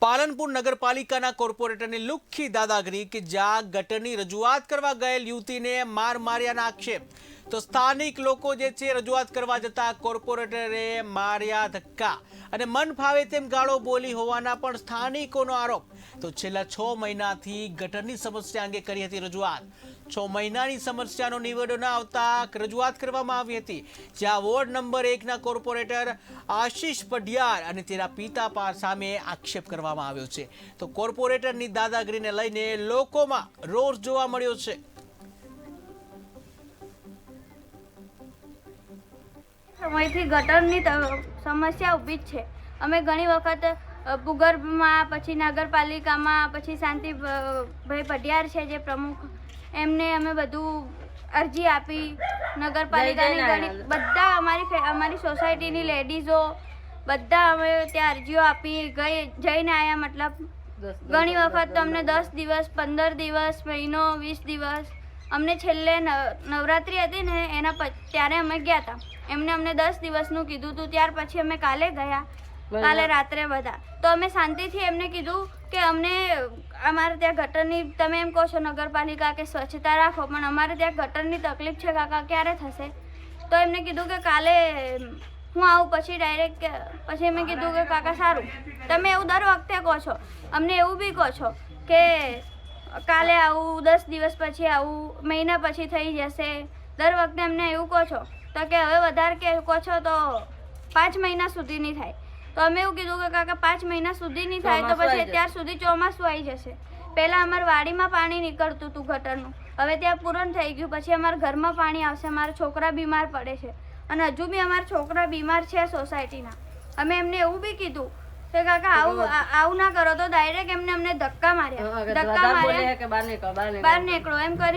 પાલનપુર નગરપાલિકાના કોર્પોરેટરની લુખ્ખી દાદાગીરી કે જ્યાં ગટરની રજૂઆત કરવા ગયેલ યુવતીને માર માર્યાના આક્ષેપ. તો સ્થાનિક લોકો જે છે રજૂઆત કરવા જતા કોર્પોરેટરે માર્યા ધક્કા અને મન ફાવે તેમ ગાળો બોલી હોવાના પણ સ્થાનિકોનો આરોપ. તો છેલ્લા છ મહિનાથી ગટરની સમસ્યા અંગે કરી હતી રજૂઆત. છ મહિનાની સમસ્યાનો નિવેડો ન આવતા રજૂઆત કરવામાં આવી હતી. જ્યાં વોર્ડ નંબર એકના કોર્પોરેટર આશીષ પઢિયાર અને તેના પિતા પા સામે આક્ષેપ કરવામાં આવ્યો છે. તો કોર્પોરેટરની દાદાગીરીને લઈને લોકોમાં રોષ જોવા મળ્યો છે. સમયથી ગટરની સમસ્યા ઊભી જ છે. અમે ઘણી વખત ભૂગર્ભમાં પછી નગરપાલિકામાં પછી શાંતિ ભ- ભાઈ પઢિયાર છે જે પ્રમુખ એમને અમે બધું અરજી આપી. નગરપાલિકાની ઘણી બધા અમારી અમારી સોસાયટીની લેડીઝો બધા અમે ત્યાં અરજીઓ આપી. ગઈ જઈને આવ્યા મતલબ ઘણી વખત તો અમને દસ દિવસ પંદર દિવસ મહિનો વીસ દિવસ અમને છેલ્લે નવ- નવરાત્રિ હતી ને એના ત્યારે અમે ગયા હતા એમને અમને દસ દિવસનું કીધું હતું ત્યાર પછી અમે કાલે ગયા. કાલે રાત્રે બધા. તો અમે શાંતિથી એમને કીધું કે અમને અમારે ત્યાં ગટરની તમે એમ કહો છો નગરપાલિકા કે સ્વચ્છતા રાખો પણ અમારે ત્યાં ગટરની તકલીફ છે કાકા ક્યારે થશે? તો એમને કીધું કે કાલે હું આવું પછી ડાયરેક્ટ પછી મેં કીધું કે કાકા સારું. તમે એવું દર વખતે કહો છો. અમને એવું બી કહો છો કે કાલે આવું દસ દિવસ પછી આવું મહિના પછી થઈ જશે. દર વખતે અમને એવું કહો છો. તો કે હવે વધારે કે કહો છો તો પાંચ મહિના સુધી નહીં થાય. તો અમે એવું કીધું કે કાકા પાંચ મહિના સુધી નહીં થાય તો પછી ત્યાં અત્યાર સુધી ચોમાસું આવી જશે. પહેલાં અમારી વાડીમાં પાણી નીકળતું હતું ગટરનું. હવે ત્યાં પૂરણ થઈ ગયું. પછી અમારા ઘરમાં પાણી આવશે. અમારા છોકરા બીમાર પડે છે. અને હજુ બી અમારા છોકરા બીમાર છે સોસાયટીના. અમે એમને એવું બી કીધું કે કાકા આવું આવું ના કરો તો ડાયરેક્ટ એમને અમને ધક્કા માર્યા. ધક્કા માર્યા. કે બહાર નીકળો બહાર નીકળો. એમ કરી